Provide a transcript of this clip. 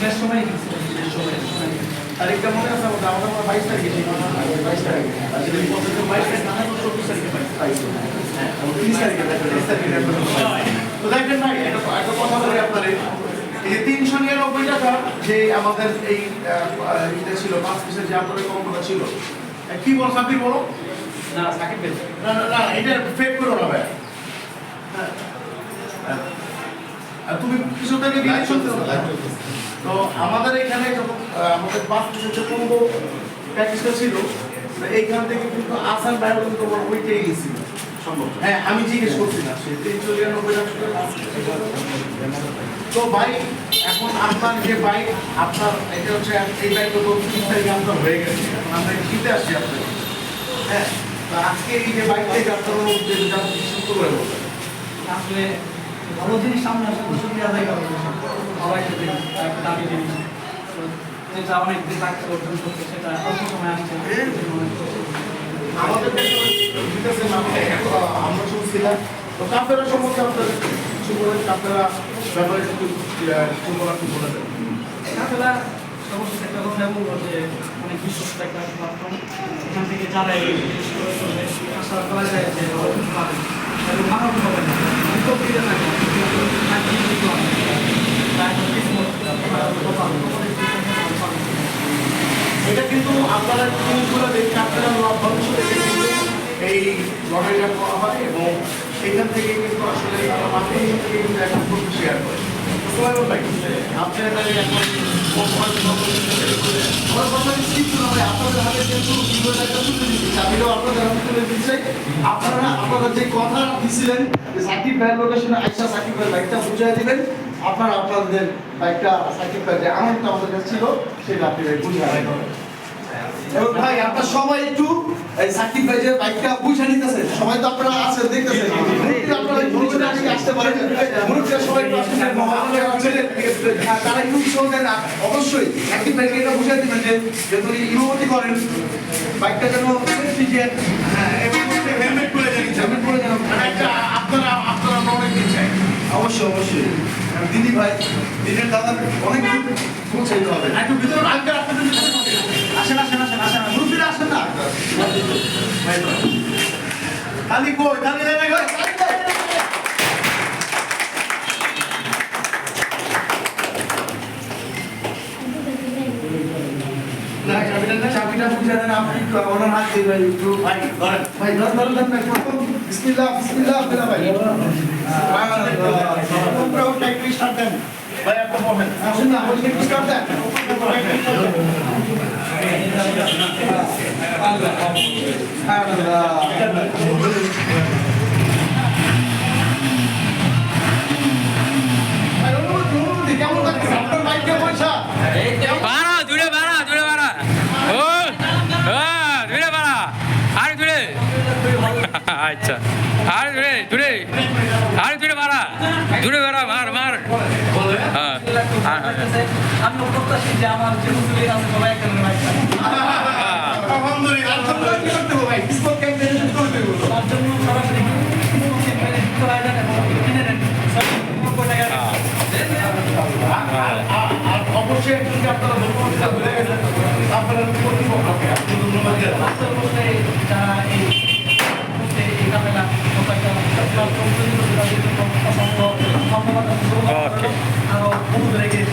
শেষ সময় তারিখটা মনে আছে আমাদের আমরা বাইশ তারিখে বাইশ তারিখে বাইশ তারিখ না চব্বিশ তারিখে বাইশ হ্যাঁ তিরিশ তারিখে তিরিশ তারিখে তো দেখবেন ভাই একটা কথা বলি আপনাদের এই যে তিনশো নিরানব্বই টাকা যে আমাদের এই এটা ছিল, পাঁচ পিসের যে আপনাদের কম্পটা ছিল কি বল সাব্বির বলো? না সাকিব না না না এটা ফেক করো না ভাই। হ্যাঁ। আর তুমি কিছু থেকে শুনতেছো তো আমাদের এখানে যখন আমাদের পাঁচ বছর যে কম্বো প্র্যাকটিস ছিল এইখান থেকে কিন্তু আসান বাইরে কিন্তু ওইটাই গেছিল। হ্যাঁ আমি জিজ্ঞেস করছি না করে। তো ভাই এখন আপনার যে বাইক আপনার এটা হচ্ছে এই বাইক তো তিন তারিখে আপনার হয়ে গেছে। এখন আমরা কিনতে আসছি আপনাকে হ্যাঁ তো আজকে এই যে বাইক থেকে আপনার যে যেটা শুরু করে বলবেন আসলে ভালো জিনিস সামনে আসলে তো সুবিধা দেয় কারণ ভালো একটা জিনিস দামি জিনিস। তো যেটা অনেক দিন লাগছে অর্জন করতে সেটা অল্প সময় আসছে। আমাদের আমরা শুনছিলাম তো কাপেরা সম্বন্ধে আপনাদের কিছু বলেন কাপেরা বলে দেন খেলা সমস্যা যে অনেক বিশ্বস্ত একটা থেকে যারা এই আশা করা যায় যে পাবে এবং মানব হবে না আর কি কিছু হবে না। তাই এখন কিসমত, আপনারা কপাল, কপালের দিকে কপাল পাবেন। এটা কিন্তু আপনারা জিনিসগুলো দেখে আপনারা ভবিষ্যতে কিন্তু এই লড়াইটা করা হয় এবং এখান থেকে কিন্তু আসলে আপনার আপনাদের আপনারা যে ভাইয়ের ভাইয়ের বাইকটা বুঝিয়ে আপনাদের সাকিব ভাই যে আমাদের কাছে ছিল, সেটা আপনি এবং ভাই আপনার সবাই একটু এই সাকিব ভাই যে বাইকটা বুঝে নিতেছেন সবাই তো আপনারা আছেন দেখতেছেন। আপনারা মুরব্বীরা দিকে আসতে পারেন মুরব্বীরা সবাই একটু আসেন তারা একটু উৎসাহ দেন অবশ্যই সাকিব ভাইকে এটা বুঝে দিবেন যে যেহেতু ইউনিভার্সিটি করেন বাইকটা যেন হ্যাঁ এবং হেলমেট পরে যেন হেলমেট পরে যেন। মানে আপনারা আপনারা অনেক দিন চাই। অবশ্যই অবশ্যই। দিদি ভাই দিদির দাদা অনেক হবে একটু ভিতরে আঙ্কেল আপনাদের আসেন আসেন আসেন আসেন মুরব্বীরা আসেন না খালি জায়গা কই? না চাবিটা না বুঝে দেন আপনি একটু ওনার হাত দিয়ে ভাই একটু। ভাই ধরেন। ভাই ধরেন ধরেন ধরেন একটু বিসমিল্লাহ বিসমিল্লাহ বিসমিল্লাহ ভাই। তোমরা ওটা একটু স্টার্ট দেন। ভাই আপনি বলেন। আসেন না ওটা একটু স্টার্ট দেন। ভাই আচ্ছা। আর দূরে দূরে। আর দূরে মারা দূরে মারা মার মার। হ্যাঁ হ্যাঁ, onderbreken.